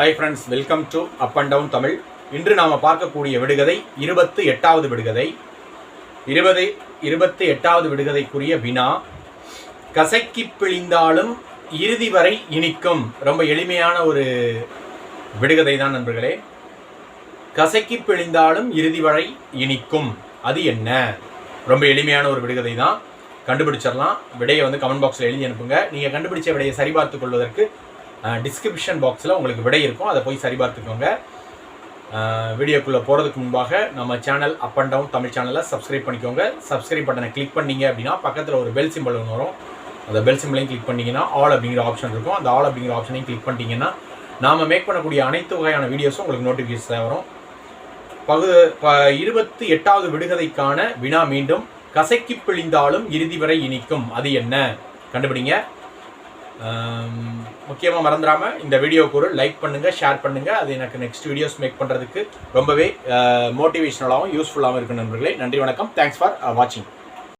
Hi friends welcome to up and down Tamil இன்று நாம் பார்க்கக்கூடிய விடுகதை இருபத்து எட்டாவது விடுகதை. இருபது இருபத்தி எட்டாவது விடுகதைக்குரிய வினா. கசக்கி பிழிந்தாலும் இறுதி வரை இனிக்கும். ரொம்ப எளிமையான ஒரு விடுகதை தான் நண்பர்களே. கசக்கி பிழிந்தாலும் இறுதி வரை இனிக்கும். அது என்ன? ரொம்ப எளிமையான ஒரு விடுகதை தான். கண்டுபிடிச்சிடலாம். விடையை வந்து கமெண்ட் பாக்ஸில் எழுதி அனுப்புங்க. நீங்கள் கண்டுபிடிச்ச விடையை சரிபார்த்து கொள்வதற்கு டிஸ்கிரிப்ஷன் பாக்ஸில் உங்களுக்கு விடை இருக்கும். அதை போய் சரிபார்த்துக்கோங்க. வீடியோக்குள்ளே போகிறதுக்கு முன்பாக நம்ம channel up and down Tamil சேனலை சப்ஸ்கிரைப் பண்ணிக்கோங்க. சப்ஸ்கிரைப் பட்டனை கிளிக் பண்ணீங்க அப்படின்னா பக்கத்தில் ஒரு பெல் சிம்பிள் ஒன்று வரும். அந்த பெல் சிம்பிளையும் கிளிக் பண்ணீங்கன்னா ஆல் அப்படிங்கிற ஆப்ஷன் இருக்கும். அந்த ஆல் அப்படிங்கிற ஆப்ஷனையும் கிளிக் பண்ணிட்டீங்கன்னா நாம் மேக் பண்ணக்கூடிய அனைத்து வகையான வீடியோஸும் உங்களுக்கு நோட்டிஃபிகேஷன் வரும். பகு ப இருபத்தி எட்டாவது விடுகதைக்கான வினா மீண்டும் கசக்கி பிழிந்தாலும் இறுதி வரை இனிக்கும். அது என்ன? கண்டுபிடிங்க. முக்கியமாக மறந்துடாமல் இந்த வீடியோவுக்கு ஒரு லைக் பண்ணுங்கள் ஷேர் பண்ணுங்கள் அது எனக்கு நெக்ஸ்ட் வீடியோஸ் மேக் பண்ணுறதுக்கு ரொம்பவே மோட்டிவேஷ்னலாகவும் யூஸ்ஃபுல்லாகவும் இருக்கும் நண்பர்களே. நன்றி வணக்கம். தேங்க்ஸ் ஃபார் வாட்சிங்